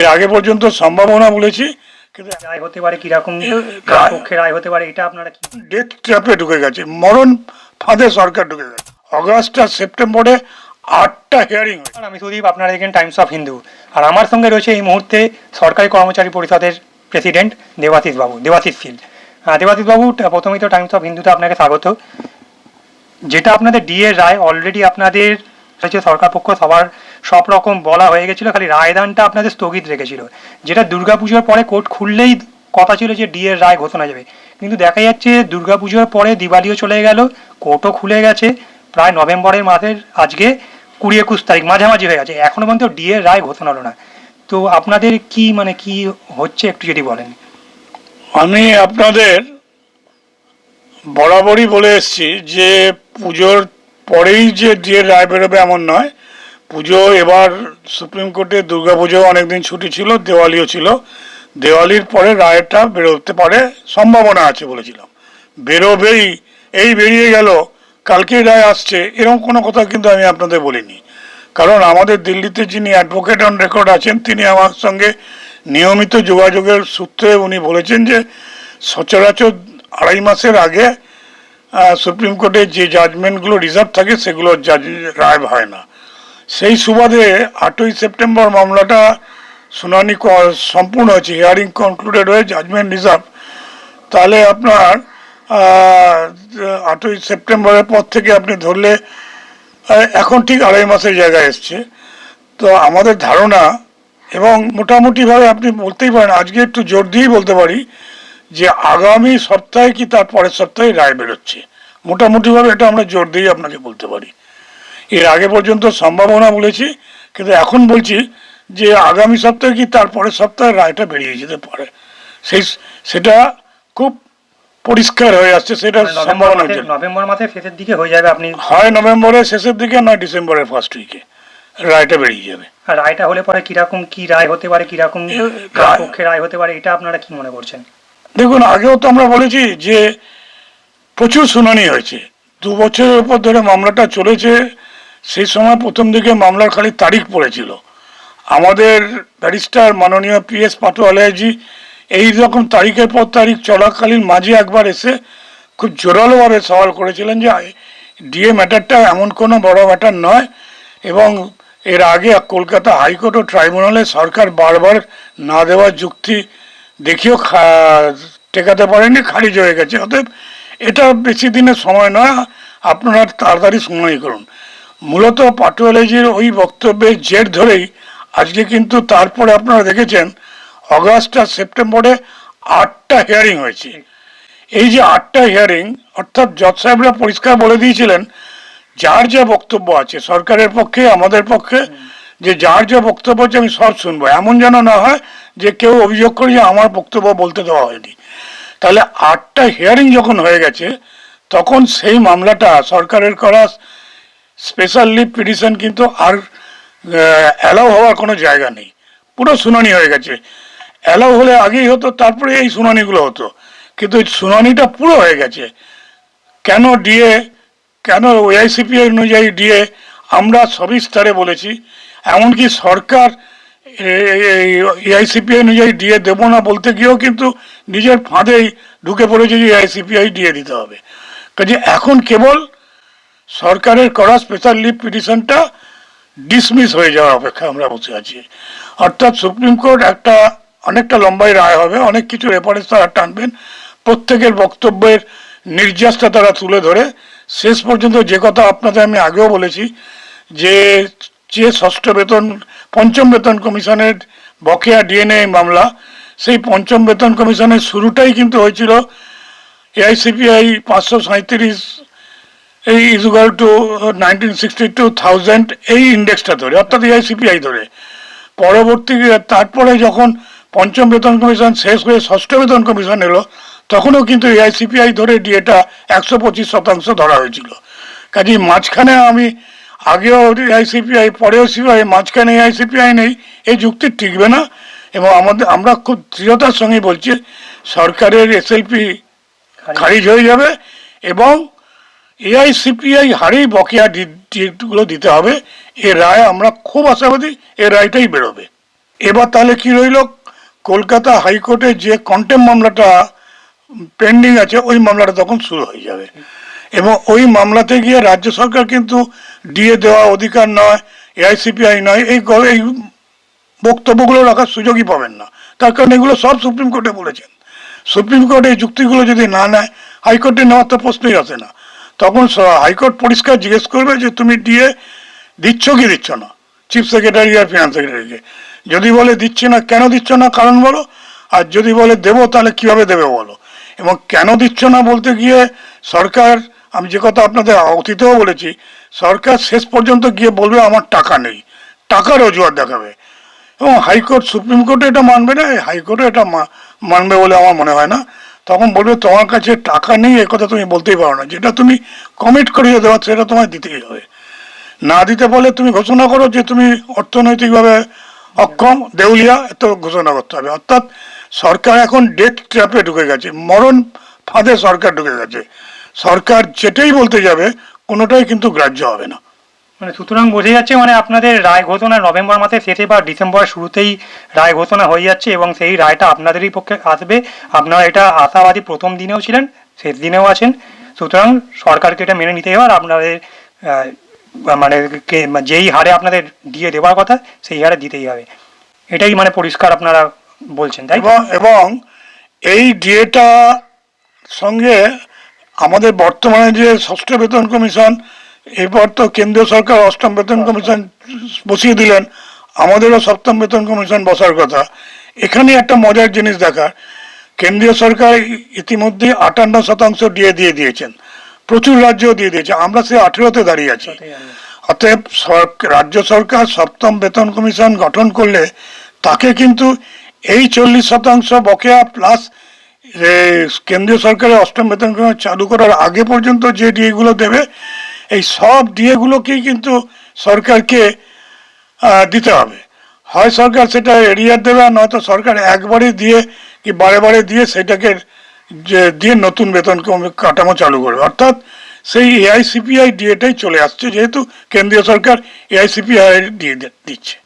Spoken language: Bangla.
এর আগে পর্যন্ত সম্ভাবনা বলেছি কিন্তু রায় হতে পারে কীরকম পক্ষে রায় হতে পারে এটা আপনারা কি ডেথ ট্র্যাপে ঢুকে গেছে মরণ ফাঁদে সরকার ঢুকে গেছে। অগাস্ট আর সেপ্টেম্বরে আটটা হিয়ারিং আমি সুদীপ আপনারা দেখেন টাইমস অফ হিন্দু আর আমার সঙ্গে রয়েছে এই মুহূর্তে সরকারি কর্মচারী পরিষদের প্রেসিডেন্ট দেবাশিস বাবু দেবাশিস শীল দেবাশিস বাবু প্রথমেই তো টাইমস অফ হিন্দুতে আপনাকে স্বাগত। যেটা আপনাদের ডিএ রায় অলরেডি আপনাদের হচ্ছে সরকার পক্ষ সবার সব রকম বলা হয়ে গেছিল, খালি রায়দানটা আপনাদের স্থগিত রেখেছিল। যেটা দুর্গাপুজোর পরে কোর্ট খুললেই কথা ছিল যে ডিএর রায় ঘোষণা যাবে। কিন্তু দেখা যাচ্ছে দুর্গাপুজোর পরে দিওয়ালিও চলে গেল, কোর্টও খুলে গেছে, প্রায় নভেম্বরের মাসের আজকে কুড়ি একুশ তারিখ মাঝামাঝি হয়ে গেছে। এখনও পর্যন্ত ডিএর রায় ঘোষণা হলো না। তো আপনাদের কি মানে কি হচ্ছে একটু যদি বলেন। আমি আপনাদের বরাবরই বলে এসেছি যে পুজোর পরেই যে ডিএর রায় বেরোবে এমন নয় পুজো এবার সুপ্রিম কোর্টে দুর্গা পুজো অনেকদিন ছুটি ছিল, দেওয়ালিও ছিল। দেওয়ালির পরে রায়টা বেরোতে পারে, সম্ভাবনা আছে বলেছিলাম। বেরোবেই, এই বেরিয়ে গেল কালকেই রায় আসছে, এরকম কোনো কথা কিন্তু আমি আপনাদের বলিনি। কারণ আমাদের দিল্লিতে যিনি অ্যাডভোকেট অন রেকর্ড আছেন, তিনি আমার সঙ্গে নিয়মিত যোগাযোগের সূত্রে উনি বলেছেন যে, সচরাচর আড়াই মাসের আগে সুপ্রিম কোর্টে যে জাজমেন্টগুলো রিজার্ভ থাকে, সেগুলো জাজ রায় হয় না। সেই সুবাদে আটই সেপ্টেম্বর মামলাটা শুনানি সম্পূর্ণ হয়েছে হিয়ারিং কনক্লুডেড হয়ে জাজমেন্ট রিজার্ভ তাহলে আপনার আটই সেপ্টেম্বরের পর থেকে আপনি ধরলে এখন ঠিক আড়াই মাসের জায়গায় এসছে। তো আমাদের ধারণা এবং মোটামুটিভাবে আপনি বলতেই পারেন, আজকে একটু জোর দিয়েই বলতে পারি যে আগামী সপ্তাহে কি তার পরের সপ্তাহে রায় বেরোচ্ছে। মোটামুটিভাবে এটা আমরা জোর দিয়েই আপনাকে বলতে পারি। এর আগে পর্যন্ত সম্ভাবনা বলেছি কিন্তু এখন বলছি যে আগামী সপ্তাহে কি তার পরের সপ্তাহে রায়টা বেরিয়ে যেতে পারে। সেই সেটা খুব পরিষ্কার হয়ে আসছে সেটা নভেম্বর সম্ভাবনা হচ্ছে নভেম্বর মাসের শেষের দিকে হয়ে যাবে আপনি হয় নভেম্বরের শেষের দিকে নয় ডিসেম্বরের ফার্স্ট উইকে রায়টা বেরিয়ে যাবে। রায়টা হলে পরে কীরকম কি রায় হতে পারে কীরকম পক্ষে রায় হতে পারে এটা আপনারা কি মনে করছেন? দেখুন আগেও তো আমরা বলেছি যে প্রচুর শুনানি হয়েছে। দু বছরের উপর ধরে মামলাটা চলেছে সেই সময় প্রথম দিকে মামলার খালি তারিখ পড়েছিল। আমাদের ব্যারিস্টার মাননীয় পি এস পাটোয়ালাজি এই রকম তারিখের পর তারিখ চলাকালীন মাঝে একবার এসে খুব জোরালোভাবে সওয়াল করেছিলেন যে ডিএ ম্যাটারটা এমন কোনো বড় ম্যাটার নয় এবং এর আগে কলকাতা হাইকোর্ট ও ট্রাইব্যুনালে সরকার বারবার না দেওয়ার যুক্তি দেখিও টেকাতে পারেনি খারিজ হয়ে গেছে। অতএব এটা বেশি দিনের সময় নয়, আপনারা তাড়াতাড়ি শুনানি করুন। মূলত পাটোয়ালেজির ওই বক্তব্যের জের ধরেই আজকে কিন্তু তারপরে আপনারা দেখেছেন অগাস্ট আর সেপ্টেম্বরে আটটা হিয়ারিং হয়েছে। এই যে আটটা হিয়ারিং অর্থাৎ জজ সাহেবরা পরিষ্কার বলে দিয়েছিলেন, যার যা বক্তব্য আছে, সরকারের পক্ষে, আমাদের পক্ষে, যে যার যা বক্তব্য আছে আমি সব শুনব। এমন যেন না হয় যে কেউ অভিযোগ করে যে আমার বক্তব্য বলতে দেওয়া হয়নি। তাহলে আটটা হিয়ারিং যখন হয়ে গেছে, তখন সেই মামলাটা সরকারের করা স্পেশাল লিভ পিটিশন কিন্তু আর অ্যালাউ হওয়ার কোনো জায়গা নেই। পুরো শুনানি হয়ে গেছে। অ্যালাউ হলে আগেই হতো, তারপরে এই শুনানিগুলো হতো। কিন্তু শুনানিটা পুরো হয়ে গেছে। কেন ডিএ কেন ওআইসিপি অনুযায়ী ডিএ আমরা সবিস্তারে বলেছি। এমনকি সরকার এআইসিপি অনুযায়ী ডিএ দেবো না বলতে গিয়েও কিন্তু নিজের ফাঁদেই ঢুকে পড়েছে যে এআইসিপিআই ডিএ দিতে হবে। কাজে এখন কেবল সরকারের করা স্পেশাল লিভ পিটিশনটা ডিসমিস হয়ে যাওয়ার অপেক্ষা আমরা বসে আছি। অর্থাৎ সুপ্রিম কোর্ট একটা অনেকটা লম্বাই রায় হবে, অনেক কিছু রেফারেন্স তারা টানবেন। প্রত্যেকের বক্তব্যের নির্যাসটা তারা তুলে ধরে। শেষ পর্যন্ত যে কথা আপনাদের আমি আগেও বলেছি, যে যে ষষ্ঠ বেতন, পঞ্চম বেতন কমিশনের বকেয়া ডিএনএ মামলা, সেই পঞ্চম বেতন কমিশনের শুরুটাই কিন্তু হয়েছিল এআইসিপিআই পাঁচশো সাঁত্রিশ এই equal to nineteen sixty two thousand এই ইন্ডেক্সটা ধরে অর্থাৎ এআইসিপিআই ধরে। পরবর্তী তারপরে যখন পঞ্চম বেতন কমিশন শেষ হয়ে ষষ্ঠ বেতন কমিশন এলো তখনও কিন্তু এআইসিপিআই ধরে ডিএটা একশো পঁচিশ শতাংশ ধরা হয়েছিল। কাজে মাঝখানে আমি আগেও এআইসিপিআই পরেও সিপিআই মাঝখানে এআইসিপিআই নেই এই যুক্তি টিকবে না। এবং আমাদের আমরা খুব দৃঢ়তার সঙ্গে বলছি সরকারের এসএলপি খারিজ হয়ে যাবে এবং এআইসিপিআই হারেই বকেয়া ডিটগুলো দিতে হবে। এ রায় আমরা খুব আশাবাদী এ রায়টাই বেরোবে। এবার তাহলে কি রইল? কলকাতা হাইকোর্টে যে কন্টেম মামলাটা পেন্ডিং আছে, ওই মামলাটা তখন শুরু হয়ে যাবে। এবং ওই মামলাতে গিয়ে রাজ্য সরকার কিন্তু ডিএ দেওয়া অধিকার নয়, এআইসিপিআই নয়, এই এই বক্তব্যগুলো রাখার সুযোগই পাবেন না। তার কারণ এগুলো সব সুপ্রিম কোর্টে বলেছেন। সুপ্রিম কোর্ট এই যুক্তিগুলো যদি না নেয়, হাইকোর্টে নেওয়ার তো প্রশ্নই আসে না। তখন হাইকোর্ট পরিষ্কার জিজ্ঞেস করবে যে তুমি ডিএ দিচ্ছ কি দিচ্ছ না? চিফ সেক্রেটারি আর ফিনান্স সেক্রেটারিকে যদি বলে দিচ্ছে না, কেন দিচ্ছ না কারণ বলো? আর যদি বলে দেবো, তাহলে কীভাবে দেবে বলো? এবং কেন দিচ্ছ না বলতে গিয়ে সরকার, আমি যে কথা আপনাদের অতীতেও বলেছি, সরকার শেষ পর্যন্ত গিয়ে বলবে, আমার টাকা নেই। টাকার অজুহাত দেখাবে। এবং হাইকোর্ট, সুপ্রিম কোর্টে এটা মানবে না, হাইকোর্টে এটা মানবে বলে আমার মনে হয় না। তখন বলবে, তোমার কাছে টাকা নেই, এ কথা তুমি বলতেই পারো না। যেটা তুমি কমিট করিয়ে দেওয়া, সেটা তোমায় দিতেই হবে। না দিতে বলে তুমি ঘোষণা করো যে তুমি অর্থনৈতিকভাবে অক্ষম, দেউলিয়া, এত ঘোষণা করতে হবে। অর্থাৎ সরকার এখন ডেথ ট্র্যাপে ঢুকে গেছে, মরণ ফাঁদে সরকার ঢুকে গেছে। সরকার যেটাই বলতে যাবে, কোনোটাই কিন্তু গ্রাহ্য হবে না। মানে সুতরাং বোঝা যাচ্ছে মানে আপনাদের রায় ঘোষণা নভেম্বর মাসের শেষে বা ডিসেম্বর শুরুতেই রায় ঘোষণা হয়ে যাচ্ছে এবং সেই রায়টা আপনাদেরই পক্ষে আসবে। আপনারা এটা আশাবাদী প্রথম দিনেও ছিলেন, শেষ দিনেও আছেন। সুতরাং সরকারকে এটা মেনে নিতেই হবে আর আপনাদের মানে যেই হারে আপনাদের দিয়ে দেওয়ার কথা সেই হারে দিতেই হবে। এটাই মানে পরিষ্কার আপনারা বলছেন, তাই এবং এই ডিএটা সঙ্গে আমাদের বর্তমানে যে ষষ্ঠ বেতন কমিশন এরপর তো কেন্দ্রীয় সরকার অষ্টম বেতন কমিশন বসিয়ে দিলেন, আমাদেরও সপ্তম বেতন কমিশন বসার কথা। এখানে একটা মজার জিনিস দেখার, কেন্দ্রীয় সরকার ইতিমধ্যে আটান্ন শতাংশ ডিএ দিয়ে দিয়েছেন, প্রচুর রাজ্য দিয়ে দিয়েছে, আমরা সে আঠেরোতে দাঁড়িয়ে আছি। অতএব রাজ্য সরকার সপ্তম বেতন কমিশন গঠন করলে তাকে কিন্তু এই চল্লিশ শতাংশ বকেয়া প্লাস কেন্দ্রীয় সরকারের অষ্টম বেতন কমিশন চালু করার আগে পর্যন্ত যে ডিএগুলো দেবে এই সব ডিএগুলোকেই কিন্তু সরকারকে দিতে হবে। হয় সরকার সেটা এরিয়ার দেবে, আর নয়তো সরকার একবারে দিয়ে কি বারে বারে দিয়ে সেটাকে যে দিয়ে নতুন বেতন কাঠামো চালু করবে। অর্থাৎ সেই এআইসিপিআই ডিএটাই চলে আসছে, যেহেতু কেন্দ্রীয় সরকার এআইসিপিআই দিয়ে দিচ্ছে।